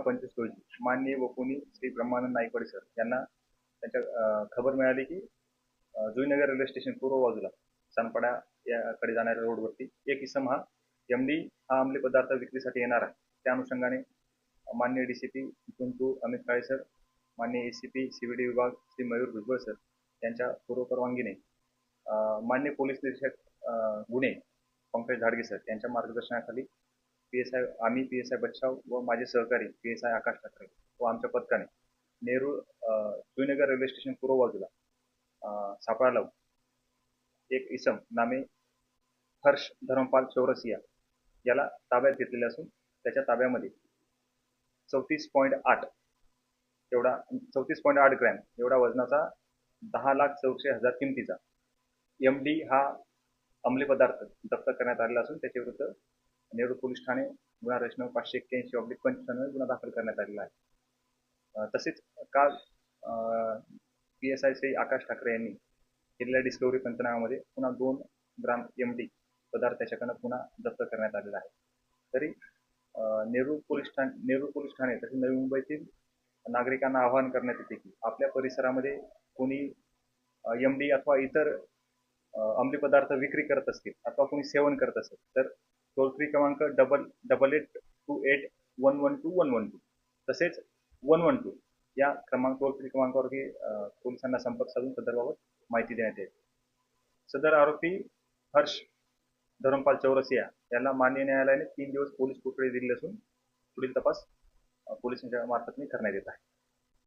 पंचवीस रोजी माननीय वपुनी श्री ब्रह्मानंद नायकवाडे सर यांना त्यांच्या खबर मिळाली की जुईनगर रेल्वे स्टेशन पूर्व बाजूला सानपाडा याकडे जाणाऱ्या रोडवरती एक इसम हा एम डी हा अंमली पदार्थ विक्रीसाठी येणार आहे. त्या अनुषंगाने माननीय डी सी पी कुंतू अमित काळे सर माननीय ए सी पी सीबीडी विभाग श्री मयूर भुजबळ सर यांच्या पूर्व परवानगीने माननीय पोलीस निरीक्षक गुन्हे पंकज झाडगे सर यांच्या मार्गदर्शनाखाली पी एस आय आम्ही पी एस आय बच्चाव व माझे सहकारी P S I Akash Thakare व आमच्या पथकाने नेहरू अं, रेल्वे स्टेशन पूर्व बाजूला सापळा लावून एक इसम नामे हर्ष धर्मपाल चौरसिया याला ताब्यात घेतलेले असून त्याच्या ताब्यामध्ये चौतीस पॉईंट आठ एवढा चौतीस पॉईंट आठ ग्रॅम एवढा वजनाचा दहा लाख चौशे हजार किमतीचा एम डी हा अंमली पदार्थ जप्त करण्यात आलेला असून त्याच्या विरुद्ध नेहरू पोलीस ठाणे गुन्हा रचना पाचशे एक्क्याऐंशी ऑब्लिक पंच्याण्णव गुन्हा दाखल करण्यात आलेला आहे. तसेच काल P S I Shri Akash Thakare यांनी केलेल्या डिस्कवरी पंचनाम्यामध्ये पुन्हा दोन ग्राम एम डी पदार्थ त्याच्याकडनं पुन्हा जप्त करण्यात आलेला आहे. तरी नेहरू पोलीस ठाणे नेहरू पोलीस ठाणे तसेच नवी मुंबईतील नागरिकांना आवाहन करण्यात येते की आपल्या परिसरामध्ये कोणी एम डी अथवा इतर अंमली पदार्थ विक्री करत असतील अथवा कोणी सेवन करत असेल तर टोल फ्री क्रमांक double double eight two eight one one two one one two तसेच वन वन टू या क्रमांक टोल फ्री क्रमांकावरती पोलिसांना संपर्क साधून सदरबाबत माहिती देण्यात येईल. सदर आरोपी हर्ष धरमपाल चौरसिया याला मान्य न्यायालयाने तीन दिवस पोलीस कोठडी दिली असून पुढील तपास पोलिसांच्या मार्फत करण्यात येत आहे.